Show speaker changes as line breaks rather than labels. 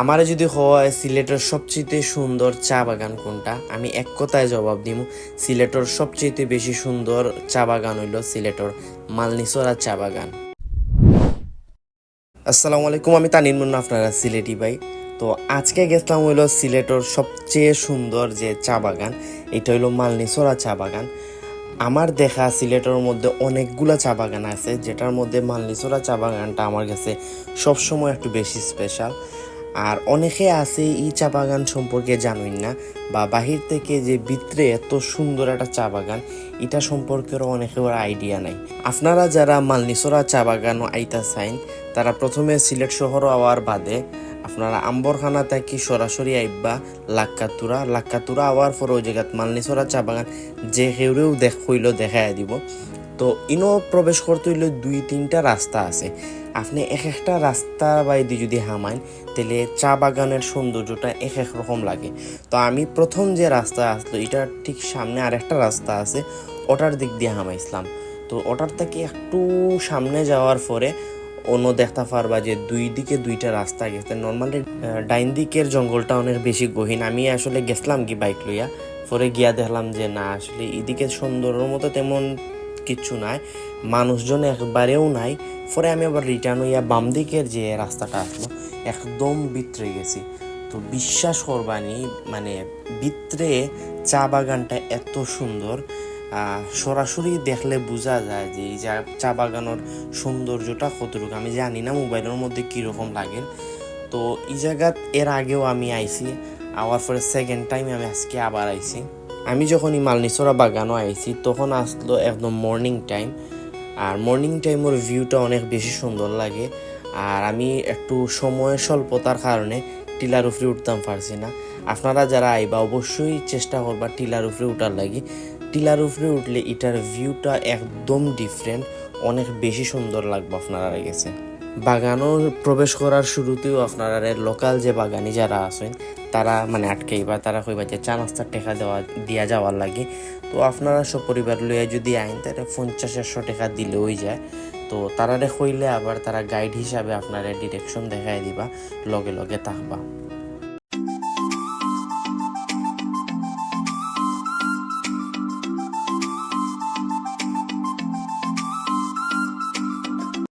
আমারে যদি হয় সিলেটের সবচেয়ে সুন্দর চা বাগান কোনটা? আমি এক কথায় জবাব দিব সিলেটের সবচেয়ে বেশি সুন্দর চা বাগান হইল সিলেটের মালনিসরা চা বাগান। আসসালামু আলাইকুম, আমি তানিন মুন্না, আপনারা সিলেটি ভাই। তো আজকে গেছিলাম হইল সিলেটের সবচেয়ে সুন্দর যে চা বাগান, এটা হইল মালনিসরা চা বাগান। আমার দেখা সিলেটের মধ্যে অনেকগুলা চা বাগান আছে, যেটার মধ্যে মালনিসরা চা বাগানটা আমার কাছে সবসময় একটু বেশি স্পেশাল আর অনেকে আছে এই চা বাগান সম্পর্কে জানুন না, বা বাহির থেকে যে ভিতরে এত সুন্দর একটা চা বাগান, এটা সম্পর্কেও অনেকের আইডিয়া নাই। আপনারা যারা মালনিসরা চা বাগান আইতা চাইন তারা প্রথমে সিলেট শহর আওয়ার বাদে আপনারা আম্বরখানা থাকি সরাসরি আইবা লাক্কাতুরা। লাক্কাতুরা আওয়ার পর ওই জায়গাত মালনিসরা চা বাগান যে কেউরেও দেখ হইল দেখাই দিব। তো ইনো প্রবেশ করতে হইলে দুই তিনটা রাস্তা আছে। আপনি এক একটা রাস্তা বাইদি যদি হামাইন, তাহলে চা বাগানের সৌন্দর্যটা এক এক রকম লাগে। তো আমি প্রথম যে রাস্তা আসলো এটার ঠিক সামনে আরেকটা রাস্তা আছে, ওটার দিক দিয়ে হামাইছিলাম। তো ওটার থেকে একটু সামনে যাওয়ার পরে অন্য দেখতে পারবা যে দুই দিকে দুইটা রাস্তা গেছে। নর্মালি ডাইন দিকের জঙ্গলটা অনেক বেশি গহীন। আমি আসলে গেছিলাম কি বাইক লইয়া, পরে গিয়া দেখলাম যে না, আসলে এদিকে সুন্দরের মতো তেমন কিচ্ছু নাই, মানুষজন একবারেও নাই। পরে আমি আবার রিটার্ন হইয়া বাম দিকের যে রাস্তাটা আসলো, একদম বিতরে গেছি। তো বিশ্বাস করবানি মানে বিতরে চা বাগানটা এত সুন্দর সরাসরি দেখলে বোঝা যায় যে এই চা- চা বাগানোর সৌন্দর্যটা কতটুকু। আমি জানি না মোবাইলের মধ্যে কীরকম লাগে। তো এই জায়গাত এর আগেও আমি আইছি, আওয়ার পরে সেকেন্ড টাইম আমি আজকে আবার আইছি। আমি যখন এই মালনিসরা বাগানও আইছি, তখন আসলো একদম মর্নিং টাইম আর মর্নিং টাইমের ভিউটা অনেক বেশি সুন্দর লাগে। আর আমি একটু সময় স্বল্পতার কারণে টিলার উপরে উঠতাম পারছি না। আপনারা যারা আইবা, অবশ্যই চেষ্টা করবা টিলার উপরে উঠার লাগি। টিলার উপরে উঠলে এটার ভিউটা একদম ডিফারেন্ট অনেক বেশি সুন্দর লাগবে আপনারা গেছে বাগানও প্রবেশ করার শুরুতেও আপনারা লোকাল যে বাগানি যারা আছেন, তারা মানে আটকেই বা তারা কইবা যে চা নাস্তার টেকা দেওয়া, দিয়া যাওয়ার লাগে। তো আপনারা সব পরিবার লইয়া যদি আইন তাহলে পঞ্চাশ, একশো টাকা দিলেই যায়, তো তারারে কইলে আবার তারা গাইড হিসাবে আপনারা ডিরেকশন দেখাই দিবা, লগে লগে থাকবা।